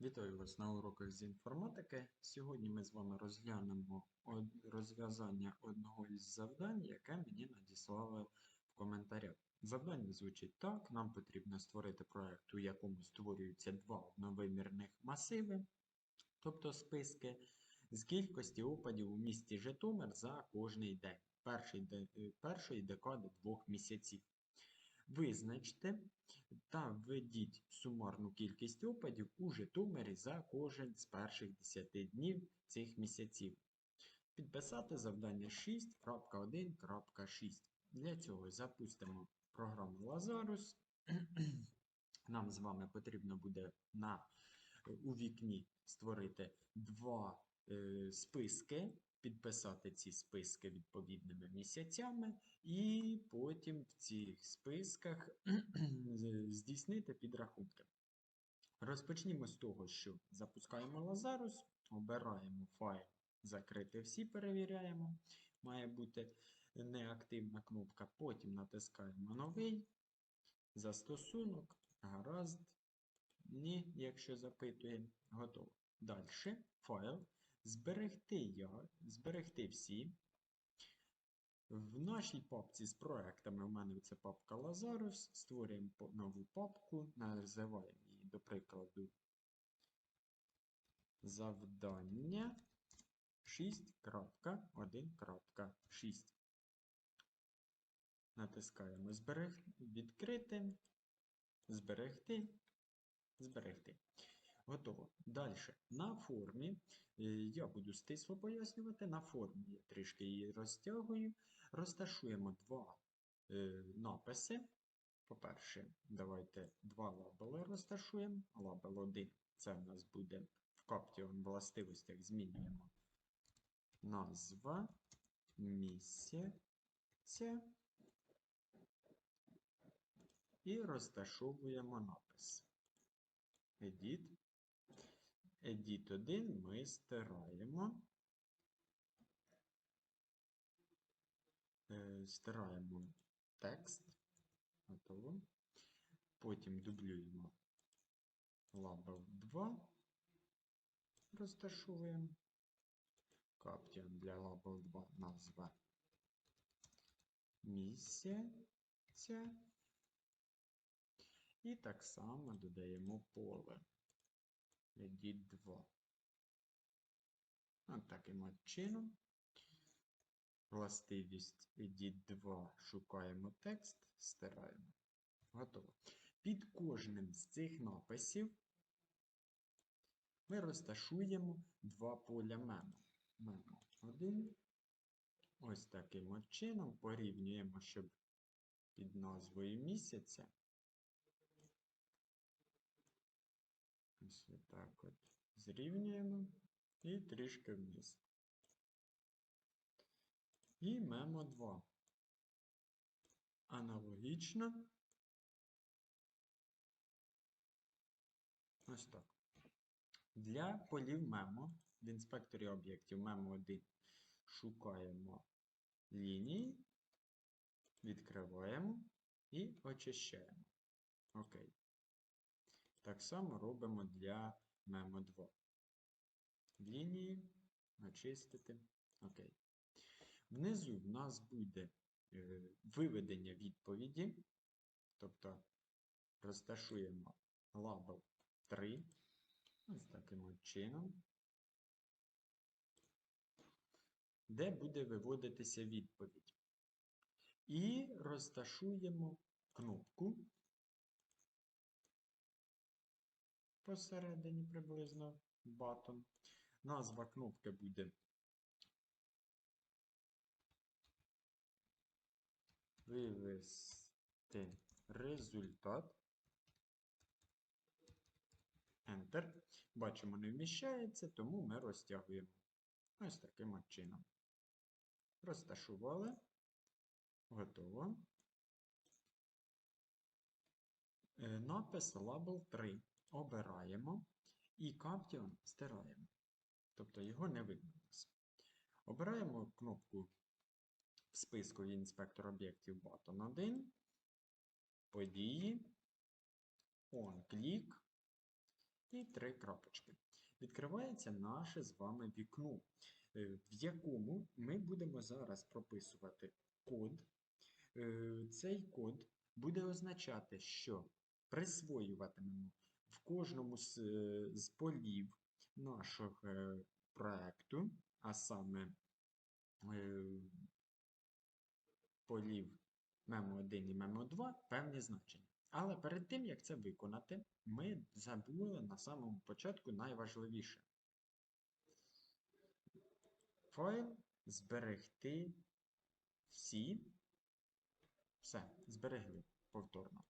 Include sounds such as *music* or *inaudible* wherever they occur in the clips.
Вітаю вас на уроках з інформатики. Сьогодні ми з вами розглянемо розв'язання одного із завдань, яке мені надіслали в коментарях. Завдання звучить так: нам потрібно створити проект, у якому створюються два одновимірних масиви, тобто списки, з кількості опадів у місті Житомир за кожний день першої декади двох місяців. Визначте та введіть сумарну кількість опадів у Житомирі за кожен з перших 10 днів цих місяців. Підписати завдання 6.1.6. Для цього запустимо програму Lazarus. *clears throat* Нам з вами потрібно буде на, у вікні створити два е, списки, підписати ці списки відповідними місяцями, і потім в цих списках *clears throat* здійснити підрахунки. Розпочнімо з того, що запускаємо Lazarus, обираємо файл Закрити всі, перевіряємо. Має бути неактивна кнопка. Потім натискаємо новий застосунок, гаразд. Ні, якщо запитує, готово. Далі файл. Зберегти я, зберегти всі. В нашій папці з проектами, у мене це папка Lazarus, створюємо нову папку, називаємо її, до прикладу, завдання 6.1.6. Натискаємо зберег... відкрити, зберегти, зберегти. Готово. Далі. На формі, е, я буду стисло пояснювати, на формі я трішки її розтягую. Розташуємо два е, написи. По-перше, давайте два лабели розташуємо. Лабел 1 це в нас буде в Caption властивостях змінюємо назва місяця і розташовуємо напис. Edit. Edit 1 ми стираємо. Е, Стираємо текст. Готово. Потім дублюємо лабел 2. Розташовуємо. Caption для лабел 2 назва місяця. І так само додаємо поле. Edit 2. От таким чином. Властивість Edit 2 шукаємо текст, стираємо. Готово. Під кожним з цих написів ми розташуємо два поля memo. Memo 1. Ось таким чином порівнюємо, щоб під назвою місяця. Ось так от зрівнюємо і трішки вниз. І мемо 2. Аналогічно. Ось так. Для полів мемо в інспекторі об'єктів мемо 1 шукаємо лінії, відкриваємо і очищаємо. Окей. Так само робимо для мемо 2. Лінії, очистити. Окей. Внизу в нас буде е, виведення відповіді, тобто розташуємо лабел 3, ось таким чином, де буде виводитися відповідь. І розташуємо кнопку посередині приблизно button. Назва кнопки буде вивести результат. Enter. Бачимо, не вміщається, тому ми розтягуємо. Ось таким чином. Розташували. Готово. Е, Напис Label 3 обираємо і Caption стираємо. Тобто його не видно. у нас. Обираємо кнопку в списку інспектор об'єктів Button 1, події, on click і три крапочки. Відкривається наше з вами вікно, е, в якому ми будемо зараз прописувати код. Е, Цей код буде означати, що присвоюватимемо в кожному з, е, з полів нашого проекту, а саме е, полів memo1 і memo2 певні значення. Але перед тим, як це виконати, ми забули на самому початку найважливіше. Файл зберегти всі. Все, зберегли повторно.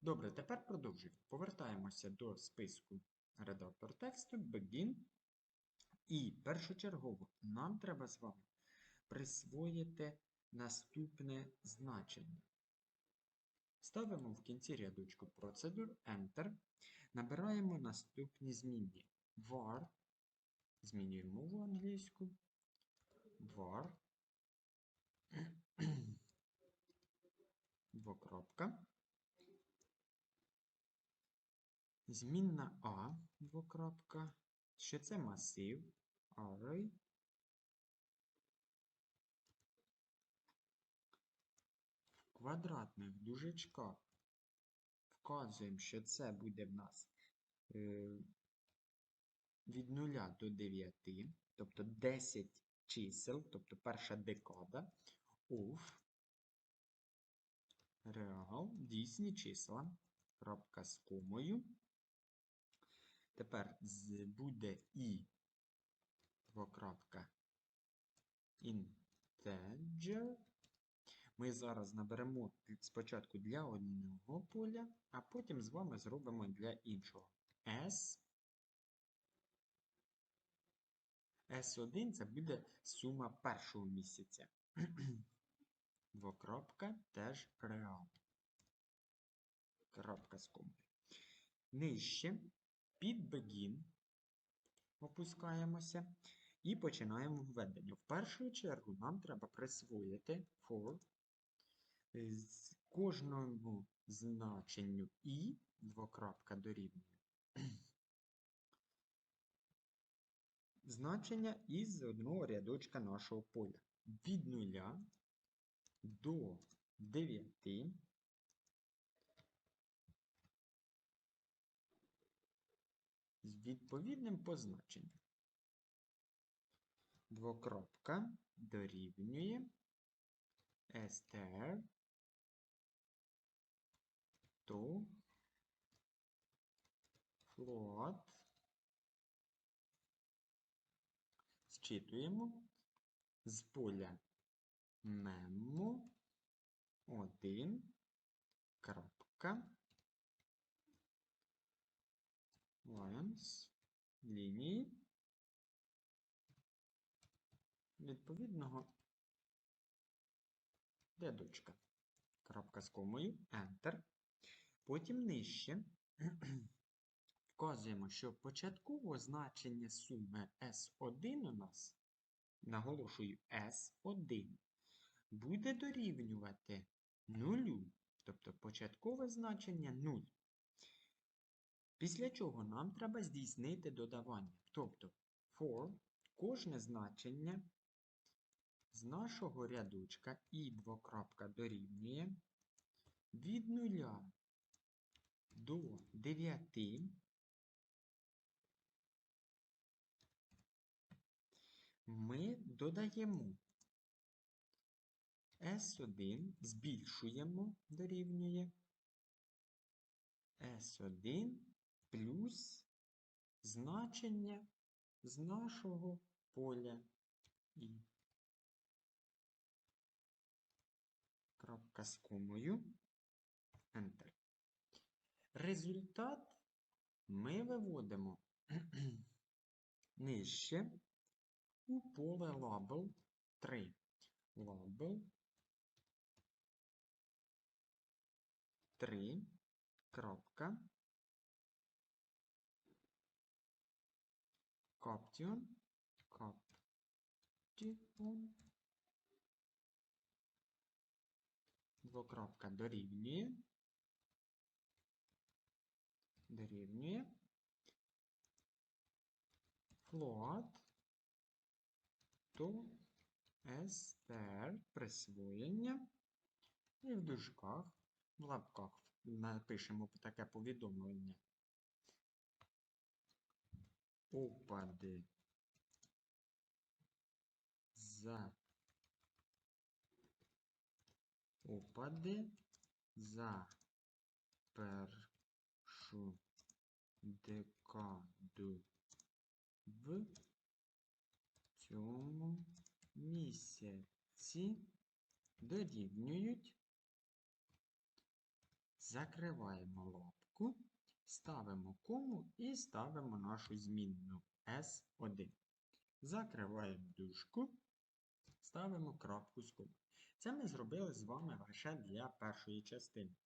Добре, тепер продовжуємо. Повертаємося до списку редактор тексту, begin. І першочергово нам треба з вами присвоїти наступне значення. Ставимо в кінці рядочку процедур Enter. Набираємо наступні змінні. var, змінюємо мову англійську. var. *clears throat* Двокрапка. Змінна А, двокрапка. Що це масив. Array. Квадратних дужечках вказуємо, що це буде в нас е, від 0 до 9, тобто 10 чисел, тобто перша декада of реал, дійсні числа, крапка з комою. Тепер буде і двокрапка integer. Ми зараз наберемо спочатку для одного поля, а потім з вами зробимо для іншого. S. S1 це буде сума першого місяця. *clears throat* Двокрапка теж реал. Крапка з комою. Нижче під begin опускаємося і починаємо введення. В першу чергу нам треба присвоїти for з кожному значенню і двокрапка дорівнює. *clears throat* Значення із одного рядочка нашого поля. Від 0 до 9 з відповідним позначенням. Двокрапка дорівнює str to float. Зчитуємо з поля memo 1 крапка lines лінії відповідного рядочка. Крапка з комою, Enter. Потім нижче *clears throat* вказуємо, що початкове значення суми S1 у нас, наголошую, S1, буде дорівнювати 0, тобто початкове значення 0. Після чого нам треба здійснити додавання. Тобто for кожне значення з нашого рядочка і двокрапка дорівнює від 0 до 9 ми додаємо S1, збільшуємо дорівнює S1 плюс значення з нашого поля і крапка з комою Enter. Результат ми виводимо *clears throat* нижче у поле label 3. Label 3. Крапка. Caption. Caption. Двокрапка дорівнює. Дорівнює. float to str присвоєння. І в дужках, в лапках напишемо таке повідомлення. Опади. За. Опади. За. Першу декаду. В цьому місяці дорівнюють. Закриваємо лапку, ставимо кому і ставимо нашу змінну S1. Закриваємо дужку, ставимо крапку з кому. Це ми зробили з вами лише для першої частини.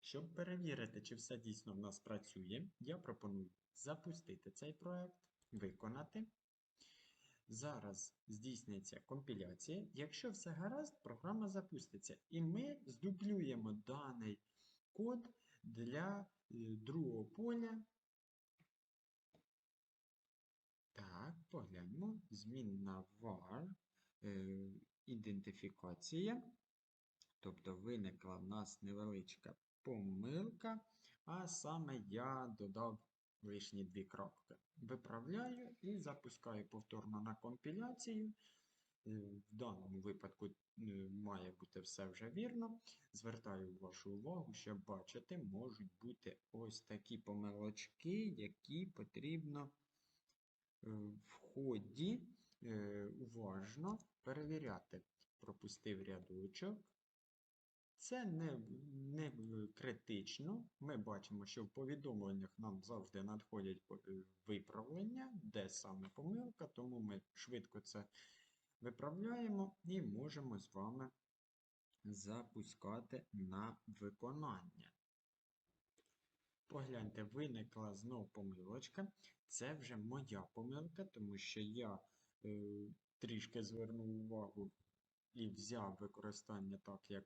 Щоб перевірити, чи все дійсно в нас працює, я пропоную запустити цей проект, виконати. Зараз здійсниться компіляція. Якщо все гаразд, програма запуститься. І ми здублюємо даний код для другого поля. Так, погляньмо. Змінна var, е, ідентифікація. Тобто виникла в нас невеличка помилка, а саме я додав лишні дві крапки. Виправляю і запускаю повторно на компіляцію. Е, В даному випадку е, має бути все вже вірно. Звертаю вашу увагу, що бачите, можуть бути ось такі помилочки, які потрібно е, в ході уважно перевіряти. Пропустив рядочок. Це не, не критично. Ми бачимо, що в повідомленнях нам завжди надходять виправлення, де саме помилка, тому ми швидко це виправляємо і можемо з вами запускати на виконання. Погляньте, виникла знов помилочка. Це вже моя помилка, тому що я е, трішки звернув увагу і взяв використання так, як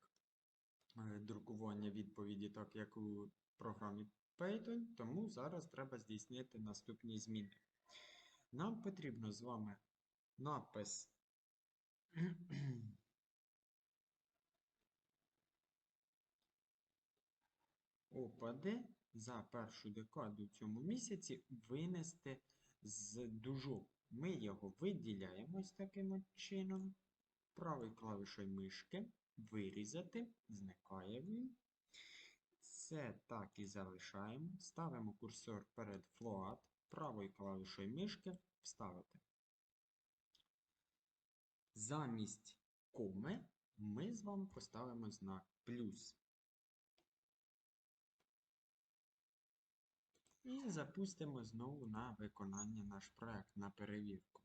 е, друкування відповіді, так як у програмі Python, тому зараз треба здійснити наступні зміни. Нам потрібно з вами напис *clears throat* опади за першу декаду цьому місяці винести з дужок. Ми його виділяємо ось таким чином. Правою клавішою мишки вирізати, зникає він. Це так і залишаємо. Ставимо курсор перед float, правою клавішою мишки вставити. Замість коми ми з вами поставимо знак плюс. І запустимо знову на виконання наш проект на перевірку.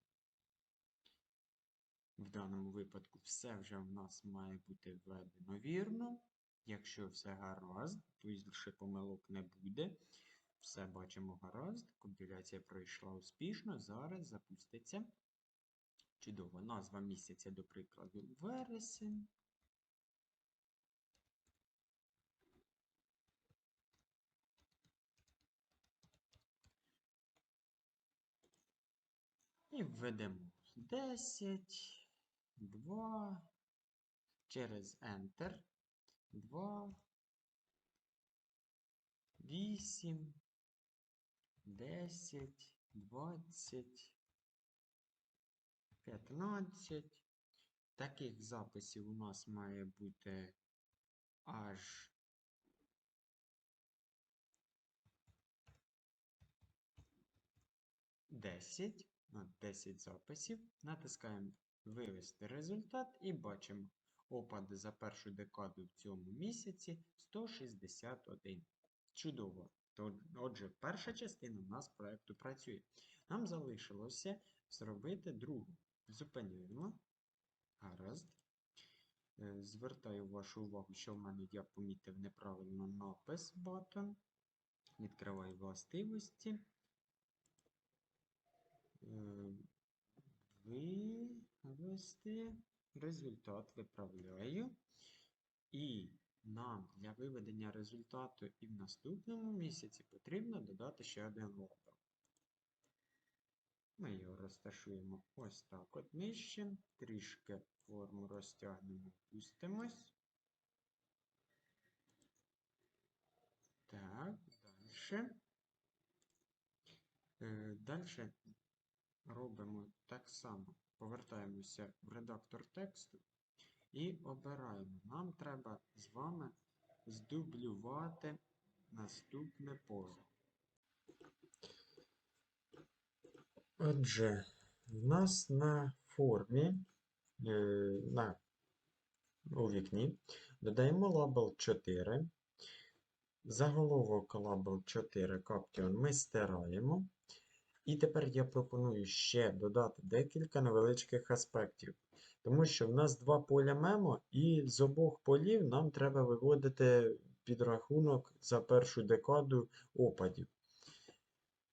В даному випадку все вже в нас має бути введено вірно. Якщо все гаразд, більше помилок не буде. Все бачимо гаразд. Компіляція пройшла успішно. Зараз запуститься. Чудово. Назва місяця, до прикладу, вересень. І введемо 10, 2, через Enter, 2, 8, 10, 20, 15. Таких записів у нас має бути аж 10. От 10 записів. Натискаємо Вивести результат і бачимо опади за першу декаду в цьому місяці 161. Чудово. Отже, перша частина у нас проєкту працює. Нам залишилося зробити другу. Зупинюємо. Гаразд. Е, Звертаю вашу увагу, що в мене я помітив неправильно напис button. Відкриваю властивості. Е, Вивести результат виправляю. І нам для виведення результату і в наступному місяці потрібно додати ще один лабел. Ми його розташуємо ось так от нижче, трішки форму розтягнемо, пустимось. Так, далі. Далі робимо так само. Повертаємося в редактор тексту і обираємо. Нам треба з вами здублювати наступне поле. Отже, в нас на формі, е, на, у вікні додаємо лабел 4. Заголовок лабел 4 Caption ми стираємо. І тепер я пропоную ще додати декілька невеличких аспектів. Тому що в нас два поля мемо, і з обох полів нам треба виводити підрахунок за першу декаду опадів.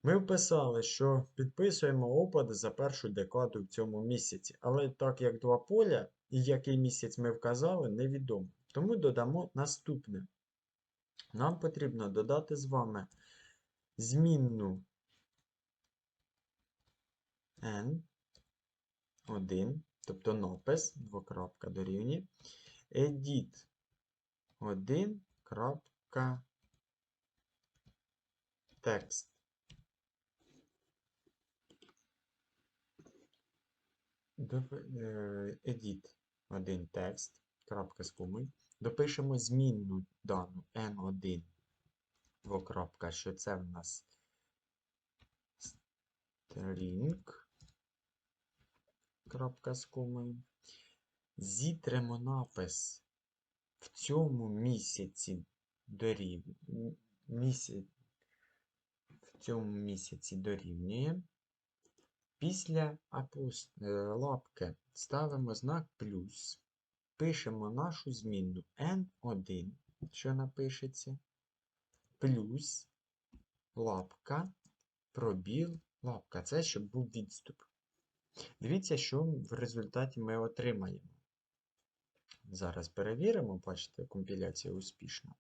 Ми вписали, що підписуємо опади за першу декаду в цьому місяці. Але так як два поля, і який місяць ми вказали, невідомо. Тому додамо наступне. Нам потрібно додати з вами змінну n1, тобто напис, двокрапка дорівнює, edit 1 текст. Edit один текст, крапка з комою. Допишемо змінну дану n1 двокрапка, що це в нас string крапка з комою. Зітремо напис в цьому місяці дорів... місяць... в цьому місяці дорівнює. Після. Е, лапки ставимо знак плюс. Пишемо нашу змінну N1, що напишеться, плюс лапка, пробіл, лапка. Це щоб був відступ. Дивіться, що в результаті ми отримаємо. Зараз перевіримо, бачите, компіляція успішна.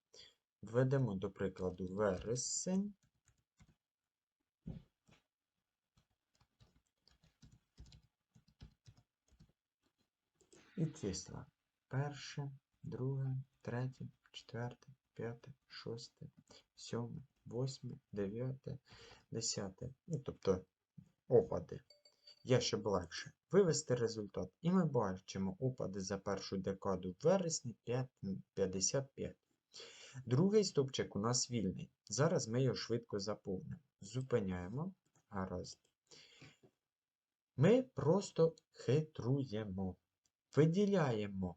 Введемо, до прикладу, вересень. І числа. Перше, друге, третє, четверте, п'яте, шосте, сьоме, восьме, дев'яте, десяте. Ну, тобто опади. Є щоб легше. Вивести результат. І ми бачимо опади за першу декаду в вересні 55. Другий стовпчик у нас вільний. Зараз ми його швидко заповнимо. Зупиняємо. Гаразд. Ми просто хитруємо. Виділяємо.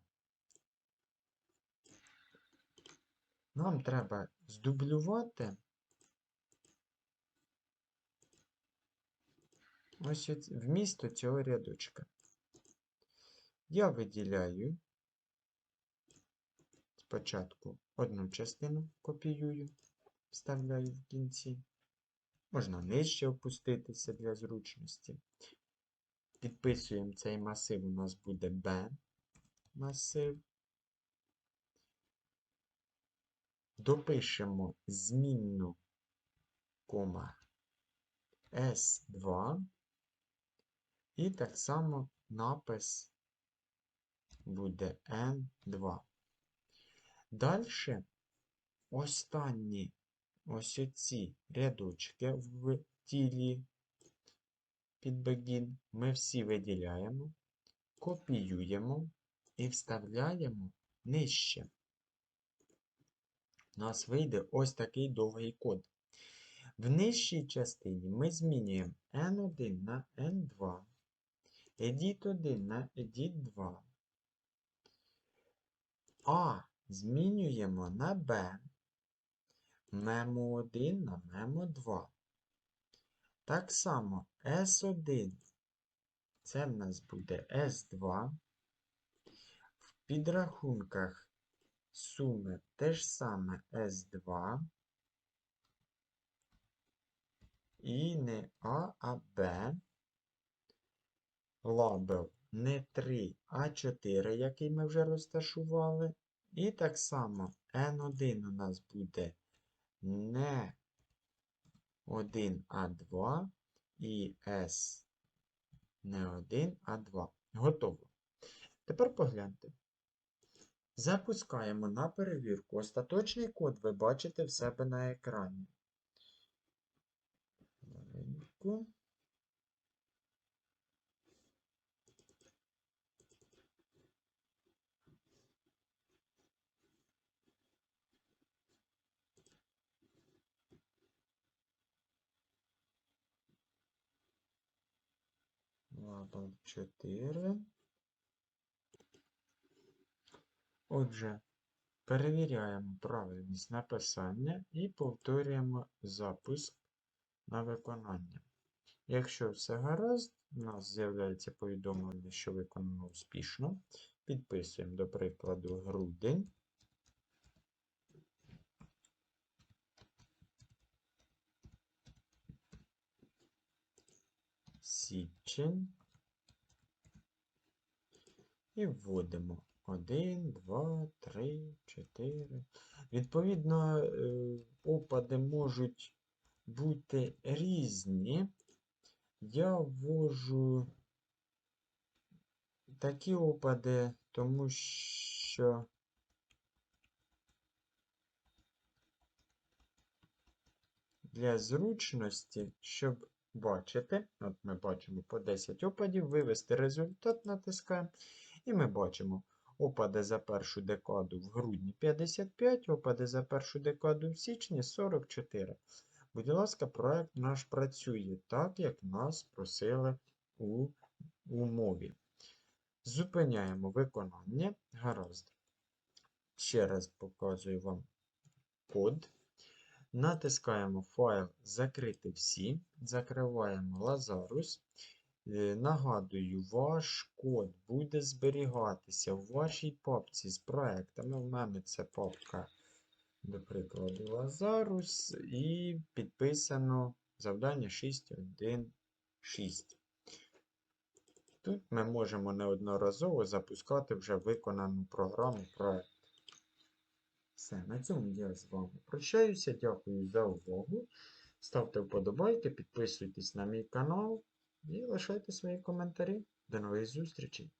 Нам треба здублювати ось вмісто цього рядочка. Я виділяю спочатку одну частину копіюю, вставляю в кінці. Можна нижче опуститися для зручності. Підписуємо цей масив, у нас буде B масив. Допишемо змінну кома S2. І так само напис буде N2. Далі останні ось оці рядочки в тілі під begin ми всі виділяємо, копіюємо і вставляємо нижче. У нас вийде ось такий довгий код. В нижчій частині ми змінюємо N1 на N2, edit 1 на edit 2, А змінюємо на B, memo 1 на memo 2. Так само S1, це в нас буде S2. В підрахунках суми те ж саме S2. І не А, а Б. Лабел не 3, а 4, який ми вже розташували. І так само N1 у нас буде не 1, а 2. І S Не 1, а 2. Готово. Тепер погляньте. Запускаємо на перевірку. Остаточний код ви бачите в себе на екрані. Маленько. Ладно, 4. Отже, перевіряємо правильність написання і повторюємо запуск на виконання. Якщо все гаразд, у нас з'являється повідомлення, що виконано успішно. Підписуємо, до прикладу, грудень. Січень. І вводимо 1, 2, 3, 4. Відповідно, е, опади можуть бути різні. Я ввожу такі опади, тому що для зручності, щоб бачити, от ми бачимо по 10 опадів, вивести результат натискаємо, і ми бачимо опади за першу декаду в грудні 55, опади за першу декаду в січні 44. Будь ласка, проект наш працює так, як нас просили у умові. Зупиняємо виконання. Гаразд. Ще раз показую вам код. Натискаємо файл Закрити всі. Закриваємо Lazarus. Е, Нагадую, ваш код буде зберігатися в вашій папці з проектами. У мене це папка, до прикладу, Lazarus, і підписано завдання 6.1.6. Тут ми можемо неодноразово запускати вже виконану програму проект. Все, на цьому я з вами прощаюся. Дякую за увагу. Ставте вподобайки, підписуйтесь на мій канал і лишайте свої коментарі. До нових зустрічей!